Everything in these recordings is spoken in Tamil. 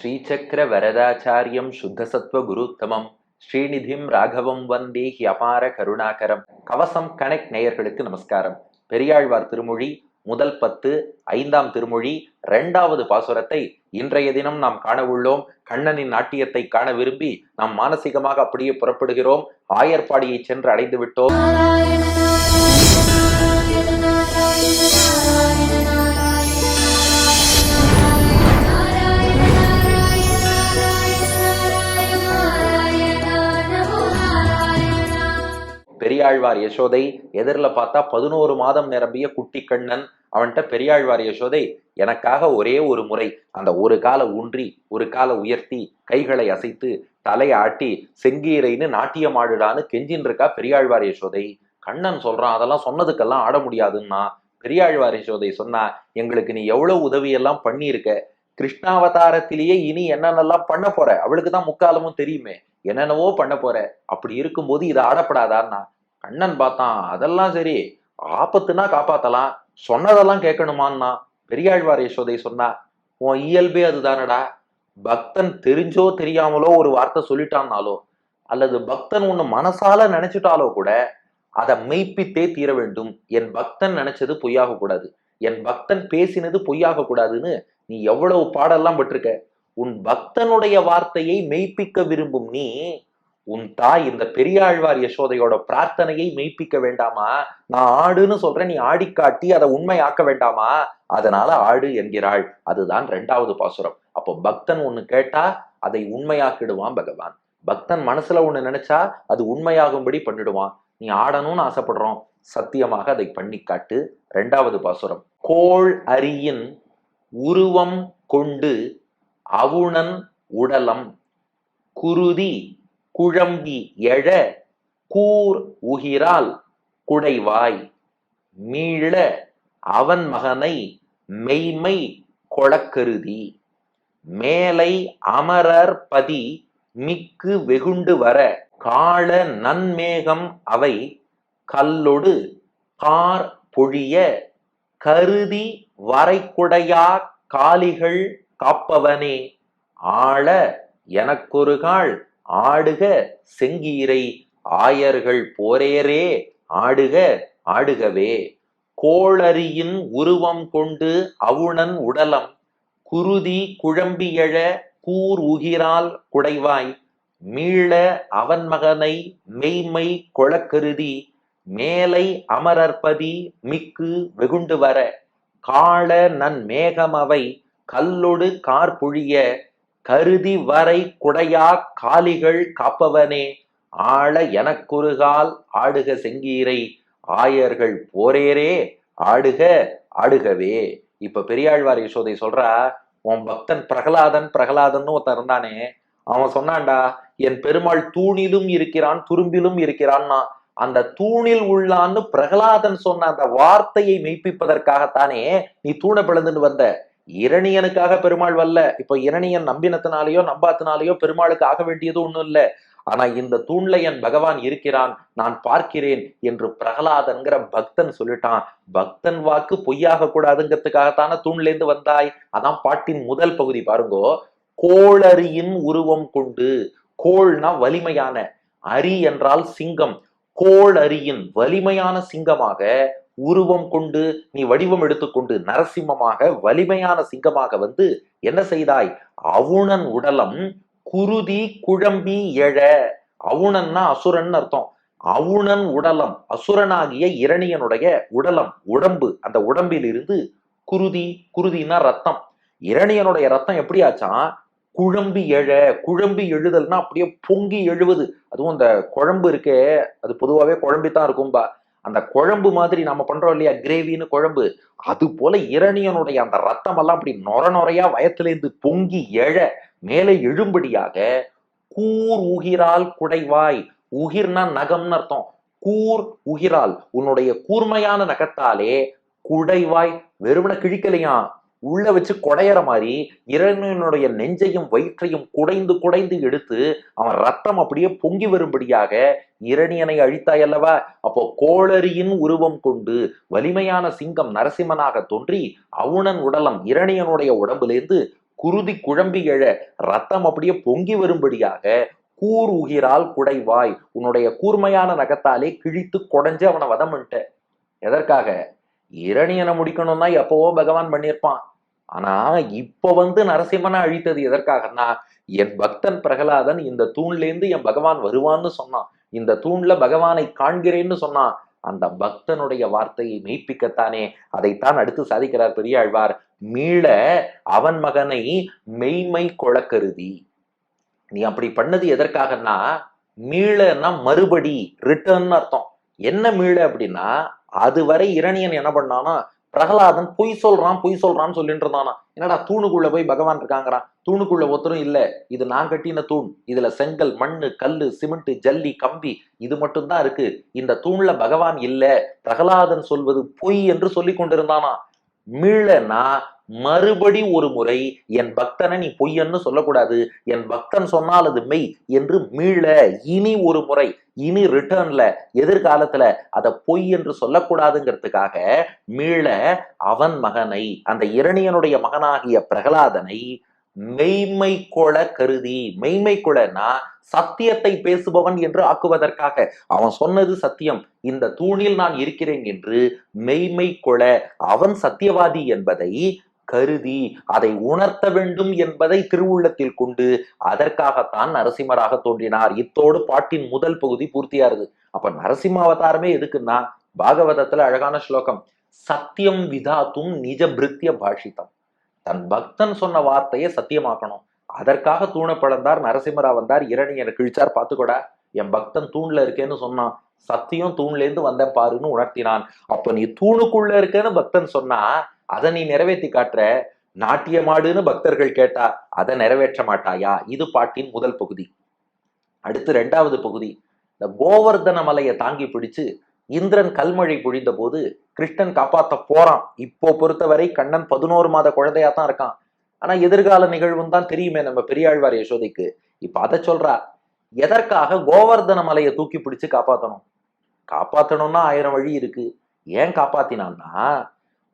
ஸ்ரீசக்கர வரதாச்சாரியம் சுத்தசத்வ குருத்தமம். ஸ்ரீநிதிம் ராகவம் வந்தே ஹியபார கருணாகரம். கவசம் கனெக்ட் நேயர்களுக்கு நமஸ்காரம். பெரியாழ்வார் திருமொழி முதல் பத்து ஐந்தாம் திருமொழி இரண்டாவது பாசுரத்தை இன்றைய தினம் நாம் காண உள்ளோம் கண்ணனின் நாட்டியத்தை காண விரும்பி நாம் மானசீகமாக அப்படியே புறப்படுகிறோம். ஆயர்பாடியை சென்று அடைந்து விட்டோம் பெரியாழ்வார் யசோதை எதிரில் பார்த்தா பதினோரு மாதம் நிரம்பிய குட்டி கண்ணன் அவன்கிட்ட பெரியாழ்வார் யசோதை எனக்காக ஒரே ஒரு முறை அந்த ஒரு காலை ஊன்றி ஒரு காலை உயர்த்தி கைகளை அசைத்து தலையை ஆட்டி செங்கீரைன்னு நாட்டியம் ஆடுடான்னு கெஞ்சின் இருக்கா பெரியாழ்வார் யசோதை. கண்ணன் சொல்றான் அதெல்லாம் சொன்னதுக்கெல்லாம் ஆட முடியாதுன்னா. பெரியாழ்வார் யசோதை சொன்னா எங்களுக்கு நீ எவ்வளவு உதவியெல்லாம் பண்ணியிருக்க? கிருஷ்ணாவதாரத்திலேயே இனி என்னென்னலாம் பண்ண போற? அவளுக்கு தான் முக்காலமும் தெரியுமே. என்னென்னவோ பண்ண போற? அப்படி இருக்கும்போது இது ஆடப்படாதான்னா? கண்ணன் பார்த்தான். அதெல்லாம் சரி ஆபத்துனா காப்பாத்தலாம். சொன்னதெல்லாம் கேட்கணுமான்னா பெரியாழ்வார் யசோதை சொன்னா உன் இயல்பே அதுதானடா. பக்தன் தெரிஞ்சோ தெரியாமலோ ஒரு வார்த்தை சொல்லிட்டான்னாலோ அல்லது பக்தன் ஒண்ணு மனசால நினைச்சிட்டாலோ கூட அதை மெய்ப்பித்தே தீர வேண்டும். என் பக்தன் நினைச்சது பொய்யாக கூடாது என் பக்தன் பேசினது பொய்யாக கூடாதுன்னு நீ எவ்வளவு பாடெல்லாம் பட்டிருக்க. உன் பக்தனுடைய வார்த்தையை மெய்ப்பிக்க விரும்பும் நீ உன் தாய் இந்த பெரியாழ்வார் யசோதையோட பிரார்த்தனையை மெய்ப்பிக்க வேண்டாமா? நான் ஆடுன்னு சொல்றேன் நீ ஆடிக்காட்டி அதை உண்மையாக்க வேண்டாமா? அதனால ஆடு என்கிறாள். அதுதான் ரெண்டாவது பாசுரம். அப்போ பக்தன் ஒண்ணு கேட்டா அதை உண்மையாக்கிடுவான் பகவான். பக்தன் மனசுல ஒண்ணு நினைச்சா அது உண்மையாகும்படி பண்ணிடுவான். நீ ஆடணும்னு ஆசைப்படுறோம். சத்தியமாக அதை பண்ணி காட்டு. ரெண்டாவது பாசுரம். கோள் அரியின் உருவம் கொண்டு அவுணன் உடலம் குருதி குழம்பி எழ கூர் உகிரால் குடைவாய். மீள அவன் மகனை மெய்மை கொளக்கருதி. மேலை அமரர் பதி மிக்கு வெகுண்டு வர காள நன்மேகம் அவை கல்லொடு கார் பொழிய கருதி வரைக்குடையா காலிகள் காப்பவனே. ஆள எனக்கொருகாள் ஆடுக செங்கீரை ஆயர்கள் போரேரே ஆடுக ஆடுகவே. கோளரியின் உருவம் கொண்டு அவுணன் உடலம் குருதி குழம்பியழ கூர் உகிரால் குடைவாய். மீள அவன் மகனை மெய்மை கொளக்கருதி மேலை அமரர்பதி மிக்கு வெகுண்டு வர காள நன் மேகமவை கல்லொடு கார்பொழிய கருதி வரை குடையா காலிகள் காப்பவனே ஆள எனக்குருகால் ஆடுக செங்கீரை ஆயர்கள் போரேரே ஆடுக ஆடுகவே. இப்ப பெரியாழ்வார் யசோதை சொல்றா உன் பக்தன் பிரகலாதன் பிரகலாதன் ஒருத்தன் இருந்தானே அவன் சொன்னான்டா என் பெருமாள் தூணிலும் இருக்கிறான் துரும்பிலும் இருக்கிறான்னா அந்த தூணில் உள்ளான்னு பிரகலாதன் சொன்ன அந்த வார்த்தையை மெய்ப்பிப்பதற்காகத்தானே நீ தூண பிளந்துன்னு வந்த. இரணியனுக்காக பெருமாள் வரல. இப்ப இரணியன் நம்பினத்தினாலேயோ நம்பாத்தினாலேயோ பெருமாளுக்கு ஆக வேண்டியது ஒண்ணும் இல்ல. ஆனா இந்த தூண்ல என் பகவான் இருக்கிறான் நான் பார்க்கிறேன் என்று பிரகலாதன்கிற பக்தன் சொல்லிட்டான். பக்தன் வாக்கு பொய்யாக கூடாதுங்கிறதுக்காகத்தான தூண்லேருந்து வந்தாய்? அதான் பாட்டின் முதல் பகுதி பாருங்கோ. கோளரியின் உருவம் கொண்டு கோள்னா வலிமையான அரி என்றால் சிங்கம். கோள் அரியின் வலிமையான சிங்கமாக உருவம் கொண்டு நீ வடிவம் எடுத்துக்கொண்டு நரசிம்மமாக வலிமையான சிங்கமாக வந்து என்ன செய்தாய்? அவுணன் உடலம் குருதி குழம்பி எழ. அவுணன்னா அசுரன் அர்த்தம். அவுணன் உடலம் அசுரனாகிய இரணியனுடைய உடலம் உடம்பு. அந்த உடம்பில் இருந்து குருதி குருதினா ரத்தம். இரணியனுடைய ரத்தம் எப்படி ஆச்சான் குழம்பி எழ. குழம்பி எழுதல்னா அப்படியே பொங்கி எழுவது. அதுவும் அந்த குழம்பு இருக்கே அது பொதுவாகவே குழம்பித்தான் இருக்கும்பா அந்த குழம்பு மாதிரி நம்ம பண்றோம் இல்லையா? கிரேவின்னு குழம்பு. அது போல இரணியனுடைய அந்த ரத்தம் எல்லாம் அப்படி நொர நொறையா வயத்திலேருந்து பொங்கி எழ மேலே எழும்படியாக கூர் உகிரால் குடைவாய். உகிர்னா நகம்னு அர்த்தம். கூர் உகிரால். உன்னுடைய கூர்மையான நகத்தாலே குடைவாய். வெறுமன கிழிக்கலையா? உள்ள வச்சு குடையற மாதிரி இரணியனுடைய நெஞ்சையும் வயிற்றையும் குடைந்து குடைந்து எடுத்து அவன் ரத்தம் அப்படியே பொங்கி வரும்படியாக இரணியனை அழித்தாய் அல்லவா? அப்போ கோளரியின் உருவம் கொண்டு வலிமையான சிங்கம் நரசிம்மனாக தோன்றி அவுணன் உடலம் இரணியனுடைய உடம்பிலிருந்து குருதி குழம்பி எழ ரத்தம் அப்படியே பொங்கி வரும்படியாக கூர் உகிரால் குடைவாய். உன்னுடைய கூர்மையான நகத்தாலே கிழித்து குடைஞ்சு அவனை வதம் பண்ணிட்ட. எதற்காக? இரணியனை முடிக்கணும்னா எப்பவோ பகவான் பண்ணியிருப்பான். ஆனா இப்ப வந்து நரசிம்மனை அழித்தது எதற்காகன்னா என் பக்தன் பிரகலாதன் இந்த தூண்லேருந்து என் பகவான் வருவான்னு சொன்னான். இந்த தூண்ல பகவானை காண்கிறேன்னு சொன்னான். அந்த பக்தனுடைய வார்த்தையை மெய்ப்பிக்கத்தானே அதைத்தான் அடுத்து சாதிக்கிறார் பெரியாழ்வார். மீள அவன் மகனை மெய்மை கொளக்கருதி. நீ அப்படி பண்ணது எதற்காகன்னா மீளன்னா மறுபடி ரிட்டர்ன் அர்த்தம். என்ன மீள அப்படின்னா அதுவரை இரணியன் என்ன பண்ணானா பிரகலாதன் பொய் சொல்றான் பொய் சொல்றான்னு சொல்லிட்டு இருந்தானா. என்னடா தூணுக்குள்ள போய் பகவான் இருக்காங்கிறான். தூணுக்குள்ள ஒருத்தரும் இல்ல. இது நான் கட்டின தூண். இதுல செங்கல் மண்ணு கல்லு சிமெண்ட் ஜல்லி கம்பி இது மட்டும்தான் இருக்கு. இந்த தூண்ல பகவான் இல்ல. பிரகலாதன் சொல்வது பொய் என்று சொல்லி கொண்டிருந்தானா. மீளனா மறுபடி ஒரு முறை என் பக்தனை நீ பொய்யன்னு சொல்லக்கூடாது. என் பக்தன் சொன்னால் அது மெய் என்று மீள இனி ஒரு முறை இனி ரிட்டர்ன்ல எதிர்காலத்துல அதை பொய் என்று சொல்லக்கூடாதுங்கிறதுக்காக மீள அவன் மகனை அந்த இரணியனுடைய மகனாகிய பிரகலாதனை மெய்மை கொள கருதி. மெய்மை கொளனா சத்தியத்தை பேசுபவன் என்று ஆக்குவதற்காக. அவன் சொன்னது சத்தியம். இந்த தூணில் நான் இருக்கிறேன் என்று மெய்மை கொள அவன் சத்தியவாதி என்பதை கருதி அதை உணர்த்த வேண்டும் என்பதை திருவுள்ளத்தில் கொண்டு அதற்காகத்தான் நரசிம்மராக தோன்றினார். இத்தோடு பாட்டின் முதல் பகுதி பூர்த்தியாருது அப்ப நரசிம்ம அவதாரமே எதுக்குன்னா பாகவதத்துல அழகான ஸ்லோகம் சத்தியம் விதாத்தும் நிஜ பிருத்திய பாஷிதம். தன் பக்தன் சொன்ன வார்த்தையை சத்தியமாக்கணும். அதற்காக தூணப்படந்தார் நரசிம்மரா வந்தார் இரணியனை கிழிச்சார் பார்த்துக்கூட. என் பக்தன் தூண்ல இருக்கேன்னு சொன்னான். சத்தியம் தூண்ல இருந்து வந்தேன் பாருன்னு உணர்த்தினான். அப்ப நீ தூணுக்குள்ள இருக்கேன்னு பக்தன் சொன்னா அதை நீ நிறைவேற்றி காட்டுற. நாட்டியமாடுன்னு பக்தர்கள் கேட்டா அதை நிறைவேற்ற மாட்டாயா? இது பாட்டின் முதல் பகுதி. அடுத்து ரெண்டாவது பகுதி. இந்த கோவர்தன மலையை தாங்கி பிடிச்சு இந்திரன் கல்மழை பொழிந்த போது கிருஷ்ணன் காப்பாத்த போறான். இப்போ பொறுத்தவரை கண்ணன் பதினோரு மாத குழந்தையா தான் இருக்கான். ஆனா எதிர்கால நிகழ்வும் தான் தெரியுமே நம்ம பெரியாழ்வார் யசோதைக்கு. இப்ப அதை சொல்றா எதற்காக கோவர்தன மலையை தூக்கி பிடிச்சு காப்பாத்தணும்? காப்பாத்தணும்னா ஆயிரம் வழி இருக்கு. ஏன் காப்பாத்தினான்னா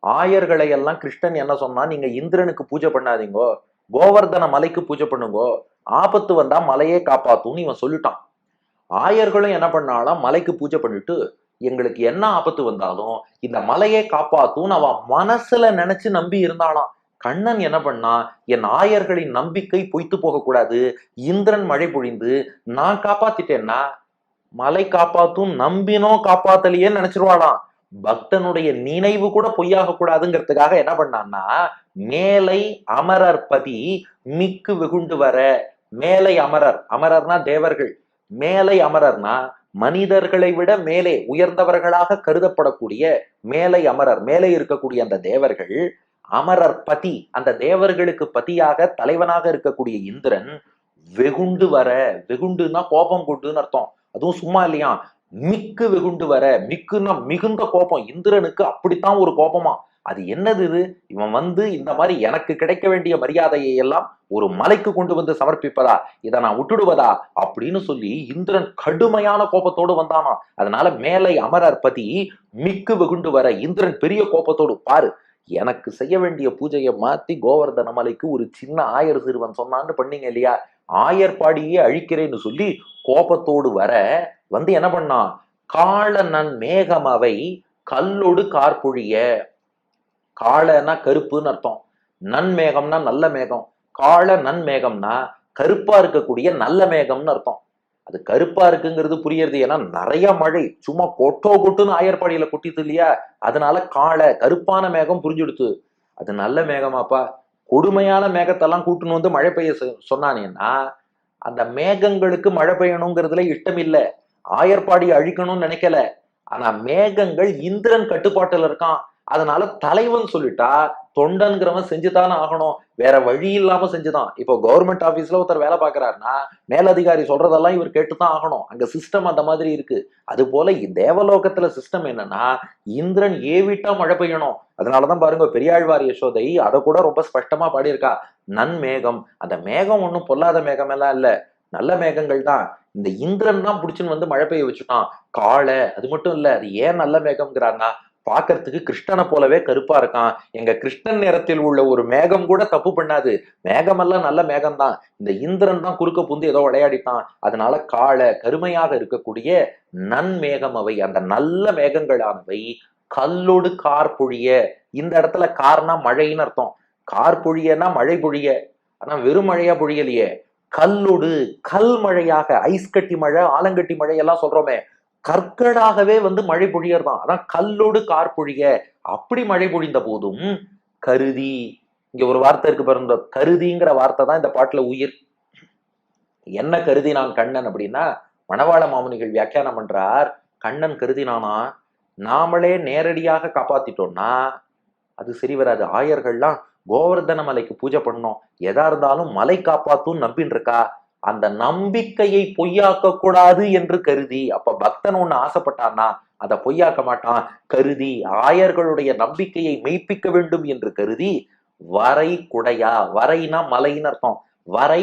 ஆயர்களை எல்லாம் கிருஷ்ணன் என்ன சொன்னா நீங்க இந்திரனுக்கு பூஜை பண்ணாதீங்கோ கோவர்தன மலைக்கு பூஜை பண்ணுங்கோ ஆபத்து வந்தா மலையே காப்பாத்தும்னு இவன் சொல்லிட்டான். ஆயர்களும் என்ன பண்ணாலும் மலைக்கு பூஜை பண்ணிட்டு எங்களுக்கு என்ன ஆபத்து வந்தாலும் இந்த மலையை காப்பாத்தும்னு அவன் மனசுல நினைச்சு நம்பி இருந்தாலாம் கண்ணன் என்ன பண்ணா என் ஆயர்களின் நம்பிக்கை பொய்த்து போகக்கூடாது இந்திரன் மழை பொழிந்து நான் காப்பாத்திட்டேன்னா மலை காப்பாத்தும் நம்பினோ காப்பாத்தலையே நினைச்சிருவாளாம். பக்தனுடைய நினைவு கூட பொய்யாக கூடாதுங்கிறதுக்காக என்ன பண்ணான்னா மேலை அமரர் பதி மிக்கு வெகுண்டு வர மேலை அமரர் அமரர்னா தேவர்கள் மேலை அமரர்னா மனிதர்களை விட மேலே உயர்ந்தவர்களாக கருதப்படக்கூடிய மேலை அமரர் மேலே இருக்கக்கூடிய அந்த தேவர்கள் அமரர் பதி அந்த தேவர்களுக்கு பதியாக தலைவனாக இருக்கக்கூடிய இந்திரன் வெகுண்டு வர வெகுண்டுன்னா கோபம் கொண்டுன்னு அர்த்தம். அதுவும் சும்மா இல்லையா? மிக்கு வெகுண்டு வர மிக்குன்னா மிகுந்த கோபம். இந்திரனுக்கு அப்படித்தான் ஒரு கோபமா. அது என்னது இது? இவன் வந்து இந்த மாதிரி எனக்கு கிடைக்க வேண்டிய மரியாதையை எல்லாம் ஒரு மலைக்கு கொண்டு வந்து சமர்ப்பிப்பதா? இதை நான் விட்டுடுவதா? அப்படின்னு சொல்லி இந்திரன் கடுமையான கோபத்தோடு வந்தானா அதனால மேலை அமரர் பதி மிக்கு வெகுண்டு வர இந்திரன் பெரிய கோபத்தோடு. பாரு எனக்கு செய்ய வேண்டிய பூஜையை மாத்தி கோவர்தன மலைக்கு ஒரு சின்ன ஆயர் சிறுவன் சொன்னான்னு பண்ணீங்க இல்லையா? ஆயர்பாடியே அழிக்கிறேன்னு சொல்லி கோபத்தோடு வர வந்து என்ன பண்ணான் காள நன் மேகம் அவை கல்லொடு கார்பொழிய. காளனா கருப்புன்னு அர்த்தம். நன்மேகம்னா நல்ல மேகம். காள நன்மேகம்னா கருப்பா இருக்கக்கூடிய நல்ல மேகம்னு அர்த்தம். அது கருப்பா இருக்குங்கிறது புரியறது. ஏன்னா நிறைய மழை. சும்மா கொட்டோ கொட்டுன்னு ஆயர்பாடியில கொட்டிது இல்லையா? அதனால காளை கருப்பான மேகம் புரிஞ்சுடுத்து. அது நல்ல மேகமாப்பா. கொடுமையான மேகத்தெல்லாம் கூட்டுன்னு வந்து மழை பெய்ய சொ- சொன்னானேன்னா அந்த மேகங்களுக்கு மழை பெய்யணுங்கிறதுல இஷ்டம் இல்லை. ஆயர்பாடி அழிக்கணும்னு நினைக்கல. ஆனா மேகங்கள் இந்திரன் கட்டுப்பாட்டுல இருக்கான். அதனால தலைவன் சொல்லிட்டா தொண்டன்கிறவன் செஞ்சுதானே ஆகணும். வேற வழி இல்லாம செஞ்சுதான். இப்போ கவர்மெண்ட் ஆபீஸ்ல ஒருத்தர் வேலை பாக்குறாருன்னா மேலதிகாரி சொல்றதெல்லாம் இவர் கேட்டுதான் ஆகணும். அங்க சிஸ்டம் அந்த மாதிரி இருக்கு. அது போல தேவலோகத்துல சிஸ்டம் என்னன்னா இந்திரன் ஏவிட்டா மழை பெய்யணும். அதனாலதான் பாருங்க பெரியாழ்வார் யசோதை அதை கூட ரொம்ப ஸ்பஷ்டமா பாடியிருக்கா. நன்மேகம் அந்த மேகம் ஒண்ணும் பொல்லாத மேகம் எல்லாம் இல்ல. நல்ல மேகங்கள் தான். இந்த இந்திரன் தான் புடிச்சுன்னு வந்து மழை பெய்ய வச்சுட்டான். காளை அது மட்டும் இல்ல அது ஏன் நல்ல மேகம்ங்கிறான்னா பார்க்கறதுக்கு கிருஷ்ணனை போலவே கருப்பா இருக்கான். எங்க கிருஷ்ணன் நிறத்தில் உள்ள ஒரு மேகம் கூட தப்பு பண்ணாது. மேகமெல்லாம் நல்ல மேகம் தான் இந்த இந்திரன் தான் குறுக்க புந்து ஏதோ விளையாடிட்டான். அதனால காளை கருமையாக இருக்கக்கூடிய நன்மேகம் அவை. அந்த நல்ல மேகங்களானவை. கல்லோடு கார் பொழிய. இந்த இடத்துல கார்னா மழைன்னு அர்த்தம். கார் பொழியனா மழை பொழிய. ஆனா வெறும் மழையா பொழியலையே. கல்லோடு கல் மழையாக ஐஸ் கட்டி மழை ஆலங்கட்டி மழை எல்லாம் சொல்றோமே. கற்களாகவே வந்து மழை பொழியறதான் அதான் கல்லோடு கார் பொழிய. அப்படி மழை பொழிந்த போதும் கருதி இங்க ஒரு வார்த்தை இருக்கு பாருங்க கருதிங்கிற வார்த்தை தான் இந்த பாட்டுல உயிர். என்ன கருதி நான் கண்ணன் அப்படின்னா மணவாள மாமுனிகள் வியாக்கியானம் பண்றார் கண்ணன் கருதினானா நாமளே நேரடியாக காப்பாத்திட்டோம்னா அது சரி வராது. ஆயர்கள்லாம் கோவர்தன மலைக்கு பூஜை பண்ணோம். எதா இருந்தாலும் மலை காப்பாத்தும் நம்பின்னு இருக்கா? அந்த நம்பிக்கையை பொய்யாக்க கூடாது என்று கருதி அப்ப பக்தன் ஒண்ணு ஆசைப்பட்டான்னா அதை பொய்யாக்க மாட்டான். கருதி ஆயர்களுடைய நம்பிக்கையை மெய்ப்பிக்க வேண்டும் என்று கருதி வரை குடையா? வரைனா மலைன்னு அர்த்தம். வரை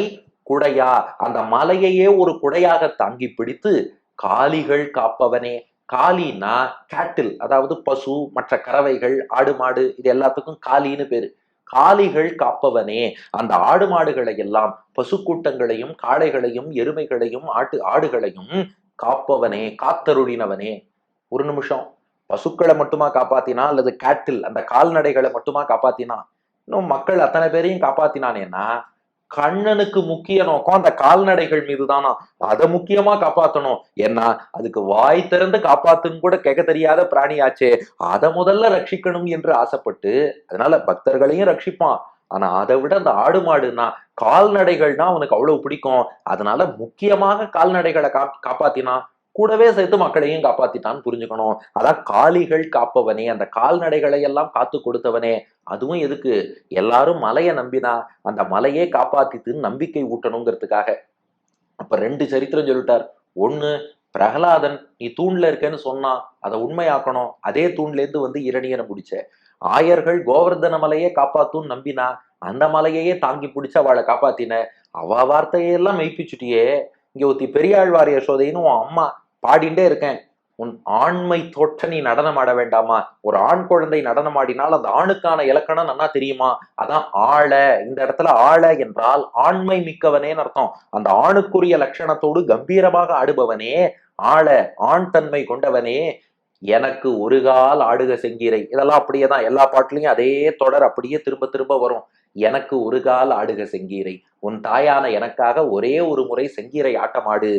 குடையா? அந்த மலையையே ஒரு குடையாக தாங்கி பிடித்து காளிகள் காப்பவனே. காளினா கேட்டில் அதாவது பசு மற்ற கறவைகள் ஆடு மாடு இது எல்லாத்துக்கும் காளின்னு பேரு. காளிகள் காப்பவனே. அந்த ஆடு மாடுகளை எல்லாம் பசுக்கூட்டங்களையும் காளைகளையும் எருமைகளையும் ஆட்டு ஆடுகளையும் காப்பவனே காத்தருளினவனே. ஒரு நிமிஷம். பசுக்களை மட்டுமா காப்பாத்தினா அல்லது கேட்டில் அந்த கால்நடைகளை மட்டுமா காப்பாத்தினா? இன்னும் மக்கள் அத்தனை பேரையும் காப்பாத்தினானேன்னா கண்ணனுக்கு முக்கிய நோக்கம் அந்த கால்நடைகள் மீது தானா அதை முக்கியமா காப்பாத்தணும். ஏன்னா அதுக்கு வாய் திறந்து காப்பாத்துன்னு கூட கேட்க தெரியாத பிராணியாச்சே. அதை முதல்ல ரட்சிக்கணும் என்று ஆசைப்பட்டு அதனால பக்தர்களையும் ரட்சிப்பான். ஆனா அதை விட அந்த ஆடு மாடுனா கால்நடைகள்னா அவனுக்கு அவ்வளவு பிடிக்கும். அதனால முக்கியமாக கால்நடைகளை கா காப்பாத்தினா கூடவே சேர்த்து மக்களையும் காப்பாத்திட்டான்னு புரிஞ்சுக்கணும். அதான் காளிகள் காப்பவனே அந்த கால்நடைகளை எல்லாம் காத்து கொடுத்தவனே அதுவும் எதுக்கு? எல்லாரும் மலையை நம்பினா அந்த மலையே காப்பாத்தித்துன்னு நம்பிக்கை ஊட்டணுங்கிறதுக்காக. அப்ப ரெண்டு சரித்திரம் சொல்லிட்டார். ஒண்ணு பிரகலாதன் நீ தூண்ல இருக்கேன்னு சொன்னா அதை உண்மையாக்கணும். அதே தூண்ல இருந்து வந்து இரணியனை பிடிச்ச. ஆயர்கள் கோவர்தன மலையே காப்பாத்துன்னு நம்பினா அந்த மலையையே தாங்கி பிடிச்ச அவளை காப்பாத்தின. அவ வார்த்தையெல்லாம் மெய்ப்பிச்சுட்டியே. இங்க ஒருத்தி பெரியாழ்வார் யசோதைன்னு உன் அம்மா பாடிண்டே இருக்கேன். உன் ஆண்மை தோற்ற நீ நடனம் ஆட வேண்டாமா? ஒரு ஆண் குழந்தை நடனம் ஆடினால் அந்த ஆணுக்கான இலக்கணம் நன்னா தெரியுமா? அதான் ஆழ. இந்த இடத்துல ஆழ என்றால் ஆண்மை மிக்கவனேன்னு அர்த்தம். அந்த ஆணுக்குரிய லட்சணத்தோடு கம்பீரமாக ஆடுபவனே ஆழ ஆண் தன்மை கொண்டவனே எனக்கு ஒரு கால் ஆடுக செங்கீரை. இதெல்லாம் அப்படியே தான் எல்லா பாட்டிலையும் அதே தொடர் அப்படியே திரும்ப திரும்ப வரும். எனக்கு ஒரு கால் ஆடுக செங்கீரை. உன் தாயான எனக்காக ஒரே ஒரு முறை செங்கீரை ஆட்டமாடு.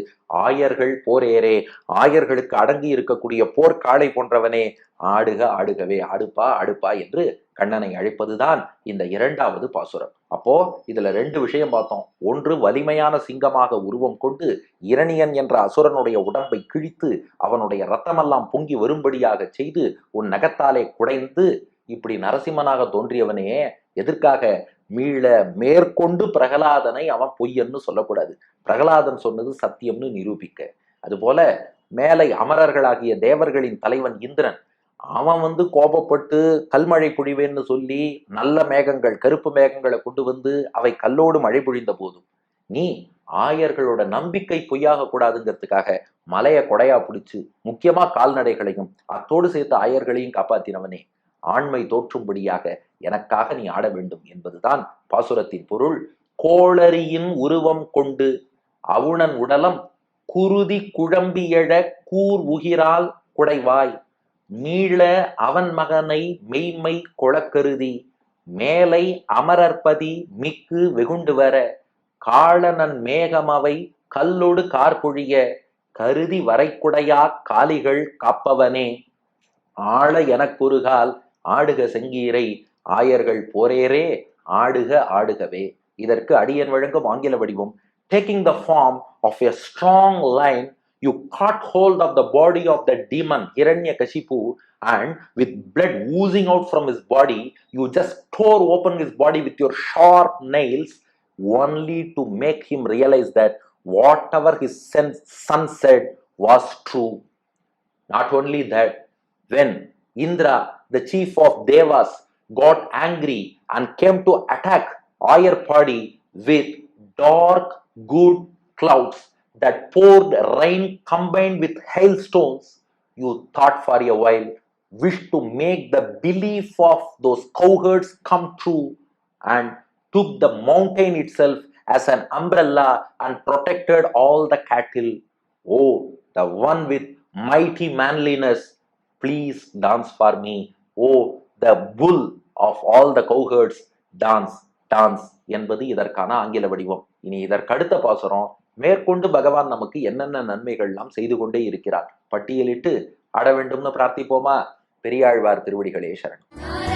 ஆயர்கள் போரேரே ஆயர்களுக்கு அடங்கி இருக்கக்கூடிய போர்க்காளை போன்றவனே. ஆடுக ஆடுகவே. ஆடுப்பா ஆடுப்பா என்று கண்ணனை அழைப்பதுதான் இந்த இரண்டாவது பாசுரம். அப்போ இதுல ரெண்டு விஷயம் பார்த்தோம். ஒன்று வலிமையான சிங்கமாக உருவம் கொண்டு இரணியன் என்ற அசுரனுடைய உடம்பை கிழித்து அவனுடைய ரத்தமெல்லாம் பொங்கி வரும்படியாக செய்து உன் நகத்தாலே குடைந்து இப்படி நரசிம்மனாக தோன்றியவனே எதற்காக? மீள மேற்கொண்டு பிரகலாதனை அவன் பொய்யன்னு சொல்லக்கூடாது. பிரகலாதன் சொன்னது சத்தியம்னு நிரூபிக்க. அதுபோல மேலை அமரர்களாகிய தேவர்களின் தலைவன் இந்திரன் அவன் வந்து கோபப்பட்டு கல்மழை பொழிவேன்னு சொல்லி நல்ல மேகங்கள் கருப்பு மேகங்களை கொண்டு வந்து அவை கல்லோடு மழை பொழிந்த போதும் நீ ஆயர்களோட நம்பிக்கை பொய்யாக கூடாதுங்கிறதுக்காக மலையை கொடையா பிடிச்சு முக்கியமா கால்நடைகளையும் அத்தோடு சேர்த்து ஆயர்களையும் காப்பாத்தினவனே. ஆண்மை தோற்றும்படியாக எனக்காக நீ ஆட வேண்டும் என்பதுதான் பாசுரத்தின் பொருள். கோளரியின் உருவம் கொண்டு அவுணன் உடலம் குருதி குழம்பியழ கூர் உகிரால் குடைவாய். மீள அவன் மகனை மெய்மை கொளக்கருதி மேலை அமரர்பதி மிக்கு வெகுண்டு வர. காளனன் மேகமவை கல்லொடு கார்பொழிய கருதி வரைக்குடையா காலிகள் காப்பவனே. ஆள எனக்குருகால் ஆடுக செங்கீரை ஆயர்கள் போரேரே ஆடுக ஆடுகவே இதற்கு அடியன் வழங்கும் ஆங்கில வடிவம் taking the form of a strong lion you caught hold of the body of the demon Hiranyakashipu and with blood oozing out from his body, you just tore open his body with your sharp nails only to make him realize that whatever his sen- son said was true. Not only that, when Indra, the chief of Devas, got angry and came to attack Ayarpadi with dark, good clouds that poured rain combined with hailstones, you thought for a while, wished to make the belief of those cowherds come true and took the mountain itself as an umbrella and protected all the cattle. Oh, the one with mighty manliness, please dance for me. O the bull of all the cowherds dance dance என்பது இதற்கான ஆங்கில வடிவம். இனி இதற்கடுத்த பாசுரம் மேற்கொண்டு பகவான் நமக்கு என்னென்ன நன்மைகள்லாம் செய்து கொண்டே இருக்கிறார்? பட்டியலிட்டு ஆட வேண்டும்னு பிரார்த்திப்போமா? பெரியாழ்வார் திருவடிகளே சரணம்.